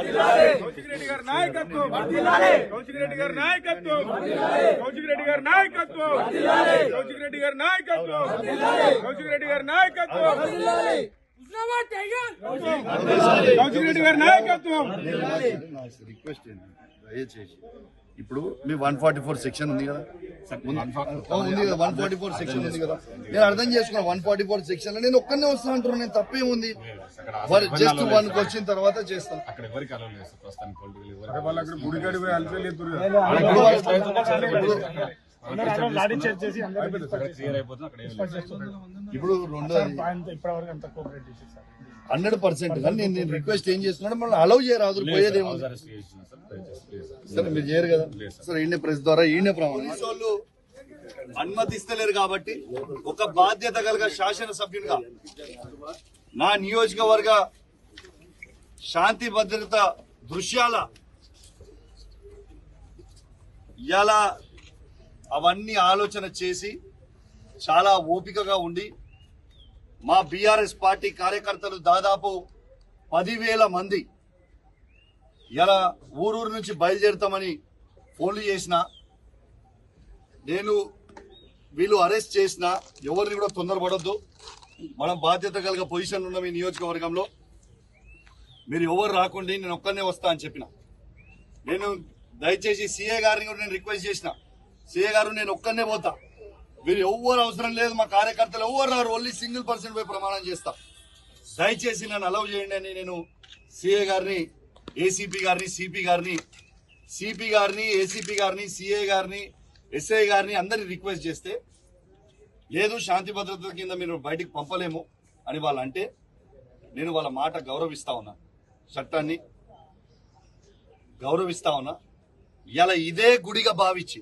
కౌశిక్ రెడ్డి గారి నాయకత్వం. కౌశిక్ రెడ్డి గారి నాయకత్వం. కౌశిక్ రెడ్డి గారి నాయకత్వం. కౌశిక్ రెడ్డి గారి నాయకత్వం. కౌశిక్ రెడ్డి గారి నాయకత్వం. కౌశిక్ రెడ్డి గారి నాయకత్వం. రిక్వెస్ట్ దయచేసి ఇప్పుడు మీ వన్ ఫార్టీ ఫోర్ సెక్షన్ ఉంది కదా? ఉంది కదా వన్ ఫార్టీ ఫోర్ సెక్షన్ ఉంది కదా. నేను అర్థం చేసుకున్నా వన్ ఫార్టీ ఫోర్ సెక్షన్లో నేను ఒక్కనే వస్తా అంటున్నాను నేను తప్పేముంది జస్ట్ వన్ వచ్చిన తర్వాత చేస్తాను అక్కడ ఎవరికి అలవ్ లేదు సార్ ప్రస్తుతానికి హండ్రెడ్ పర్సెంట్. కానీ నేను నేను రిక్వెస్ట్ ఏం చేస్తున్నాడు మళ్ళీ అలౌ చేయరాదు చేసిన సార్ దయచేసి ప్లీజ్ సరే మీరు చేయరు కదా. సరే. ఈయన ప్రెస్ ద్వారా ఈయన ప్రమాణం. వాళ్ళు అనుమతిస్తలేరు కాబట్టి ఒక బాధ్యత కలిగ శాసనసభ్యునిగా నా నియోజకవర్గ శాంతి భద్రత దృశ్యాల ఇలా అవన్నీ ఆలోచన చేసి చాలా ఓపికగా ఉండి మా బీఆర్ఎస్ పార్టీ కార్యకర్తలు దాదాపు పదివేల మంది ఇలా ఊరూరు నుంచి బయలుదేరుతామని ఫోన్లు చేసిన నేను వీళ్ళు అరెస్ట్ చేసిన ఎవరిని కూడా తొందరపడొద్దు. మనం బాధ్యత కలిగ పొజిషన్ ఉన్నాం ఈ నియోజకవర్గంలో. మీరు ఎవరు రాకుండా నేను ఒక్కనే వస్తా అని చెప్పిన. నేను దయచేసి సీఏ గారిని కూడా నేను రిక్వెస్ట్ చేసిన. సీఏ గారు నేను ఒక్కనే పోతా. వీరు ఎవ్వరు అవసరం లేదు మా కార్యకర్తలు ఎవ్వరు రారు ఓన్లీ సింగిల్ పర్సన్ పోయి ప్రమాణం చేస్తా. దయచేసి నన్ను అలౌ చేయండి అని నేను సిఏ గారిని ఏసీపీ గారిని సిపి గారిని సిపి గారిని ఏసీపీ గారిని సిఏ గారిని ఎస్ఐ గారిని అందరిని రిక్వెస్ట్ చేస్తే లేదు శాంతి భద్రత కింద మీరు బయటికి పంపలేము అని వాళ్ళు అంటే నేను వాళ్ళ మాట గౌరవిస్తా ఉన్నా. చట్టాన్ని గౌరవిస్తా ఉన్నా. ఇలా ఇదే గుడిగా భావించి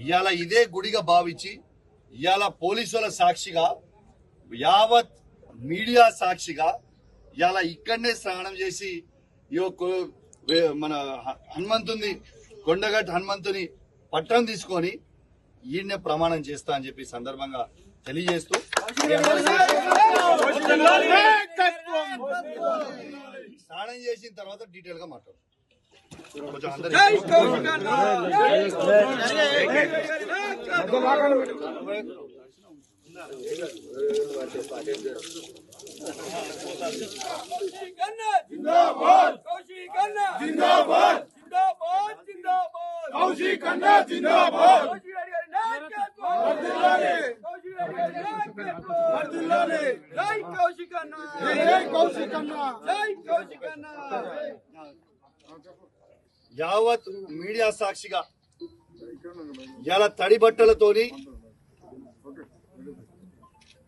ఇవాళ ఇదే గుడిగా భావించి ఇవాళ పోలీసుల సాక్షిగా యావత్ మీడియా సాక్షిగా ఇవాళ ఇక్కడనే స్నానం చేసి ఈ మన హనుమంతుని కొండగట్టు హనుమంతుని పట్టం తీసుకొని ఈయన్నే ప్రమాణం చేస్తా అని చెప్పి సందర్భంగా తెలియజేస్తూ స్నానం చేసిన తర్వాత డీటెయిల్గా మాట్లాడు కొంచెం అందరికీ కౌశిక్ అన్నా జిందాబాద్ జై కౌశిక్ అన్న జై కౌశిక్ అన్నా జై కౌశిక్ అన్న యావత్ మీడియా సాక్షిగా ఇలా తడిబట్టలతోని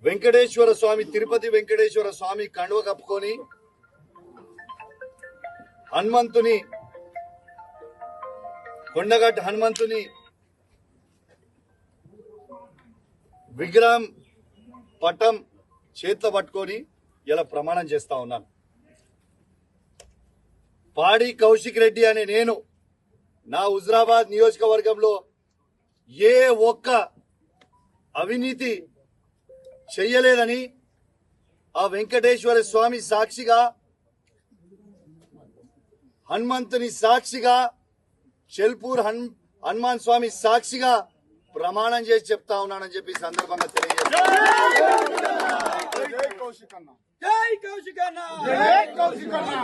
వెంకటేశ్వర స్వామి తిరుపతి వెంకటేశ్వర స్వామి కండువ కప్పుకొని హనుమంతుని కొండగట్టు హనుమంతుని విగ్రహం పటం చేతిలో పట్టుకొని ఇలా ప్రమాణం చేస్తా ఉన్నాను. పాడి కౌశిక్ రెడ్డి అనే నేను నా హుజరాబాద్ నియోజకవర్గంలో ఏ ఒక్క అవినీతి చెయ్యలేదని ఆ వెంకటేశ్వర స్వామి సాక్షిగా హనుమంతుని సాక్షిగా చెల్పూర్ హన్ హనుమాన్ స్వామి సాక్షిగా ప్రమాణం చేసి చెప్తా ఉన్నానని చెప్పి సందర్భంగా తెలియజేస్తాను జై కౌశిక్ అన్నా. జై కౌశిక్ అన్న. జై కౌశిక్ అన్నా.